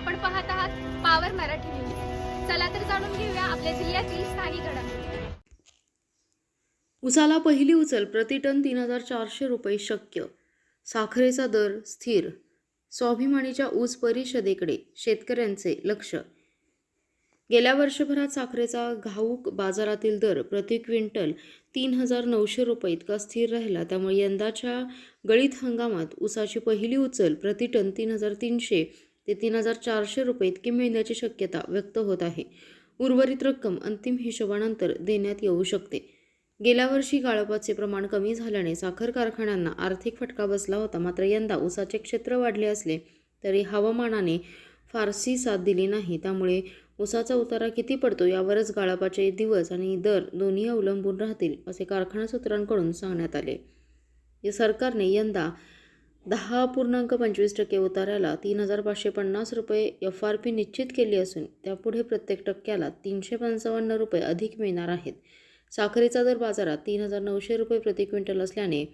आपण पाहत आहात पावर मराठी न्यूज चला तर जाणून घेऊया आपल्या जिल्ह्यातील स्थानिक घडामोडी. उसाला पहिली उचल प्रतिटन तीन हजार चारशे रुपये शक्य. साखरेचा दर स्थिर. स्वाभिमानीच्या ऊस परिषदेकडे शेतकऱ्यांचे लक्ष. गेल्या वर्षभरात साखरेचा घाऊक बाजारातील दर प्रति क्विंटल तीन हजार नऊशे रुपये इतका स्थिर राहिला. त्यामुळे यंदाच्या गळीत हंगामात ऊसाची पहिली उचल प्रतिटन तीन हजार तीनशे ते तीन हजार चारशे रुपये इतकी मिळण्याची शक्यता व्यक्त होत आहे. उर्वरित रक्कम अंतिम हिशोबानंतर देण्यात येऊ शकते. गेल्या वर्षी गाळपाचे प्रमाण कमी झाल्याने साखर कारखान्यांना आर्थिक फटका बसला होता. मात्र यंदा ऊसाचे क्षेत्र वाढले असले तरी हवामानाने फारशी साथ दिली नाही. त्यामुळे ऊसाचा उतारा किती पडतो यावरच गाळपाचे दिवस आणि दर दोन्ही अवलंबून राहतील असे कारखाना सूत्रांकडून सांगण्यात आले. सरकारने यंदा दहा पूर्णांक पंचवीस टक्के उताराला तीन हजार पाचशे पन्नास रुपये एफ आर पी निश्चित केली असून त्यापुढे प्रत्येक टक्क्याला तीनशे पंचावन्न रुपये अधिक मिळणार आहेत. साखरेचा दर बाजारात तीन हजार नऊशे रुपये प्रति क्विंटल असल्याने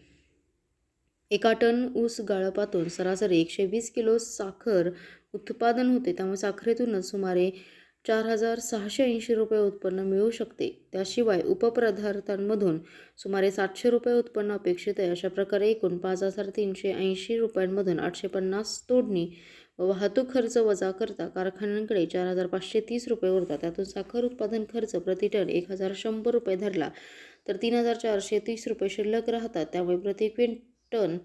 एका टन ऊस गाळपातून सरासरी एकशे वीस किलो साखर उत्पादन होते. त्यामुळे साखरेतूनच सुमारे चार हजार सहाशे ऐंशी रुपये उत्पन्न मिळू शकते. त्याशिवाय उपपदार्थांमधून सुमारे सातशे रुपये उत्पन्न अपेक्षित आहे. अशा प्रकारे एकूण पाच हजार तीनशे ऐंशी रुपयांमधून आठशे पन्नास तोडणी व वाहतूक खर्च वजा करता कारखान्यांकडे चार हजार पाचशे तीस रुपये उरतात. त्यातून साखर उत्पादन खर्च प्रति टन एक हजार शंभर रुपये धरला तर तीन हजार चारशे तीस रुपये शिल्लक राहतात. त्यामुळे प्रति क्विंटन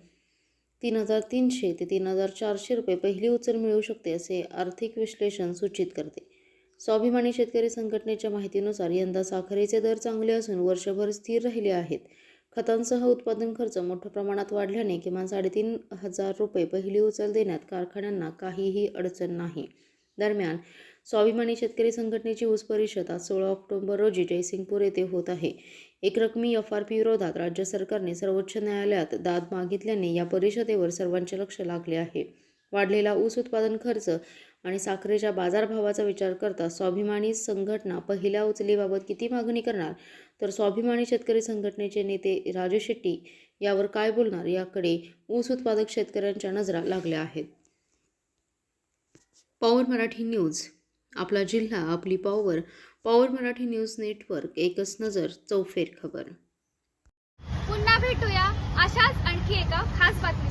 तीन हजार तीनशे ते तीन हजार चारशे रुपये पहिली उचल मिळू शकते असे आर्थिक विश्लेषण सूचित करते. स्वाभिमानी शेतकरी संघटनेच्या माहितीनुसार यंदा साखरेचे दर चांगले असून वर्षभर स्थिर राहिले आहेत. खतांसह उत्पादन खर्च मोठ्या प्रमाणात वाढल्याने किमान साडेतीन हजार रुपये पहिली उचल देण्यात कारखान्यांना काहीही अडचण नाही. दरम्यान स्वाभिमानी शेतकरी संघटनेची ऊस परिषद आज सोळा ऑक्टोबर रोजी जयसिंगपूर येथे होत आहे. एकरकमी एफ आर पी विरोधात राज्य सरकारने सर्वोच्च न्यायालयात दाद मागितल्याने या परिषदेवर सर्वांचे लक्ष लागले आहे. वाढलेला ऊस उत्पादन खर्च आणि साखरेच्या बाजारभावाचा विचार करता स्वाभिमानी संघटना पहिल्या उचलीबाबत किती मागणी करणार? तर स्वाभिमानी शेतकरी संघटनेचे नेते राजू शेट्टी यावर काय बोलणार? याकडे ऊस उत्पादक शेतकऱ्यांच्या नजरा लागल्या आहेत. पॉवर मराठी न्यूज आपला जिल्हा आपली power power Marathi news network एकच नजर चौफेर खबर. पुन्हा भेटूया अशाच आणखी एका खास बातमी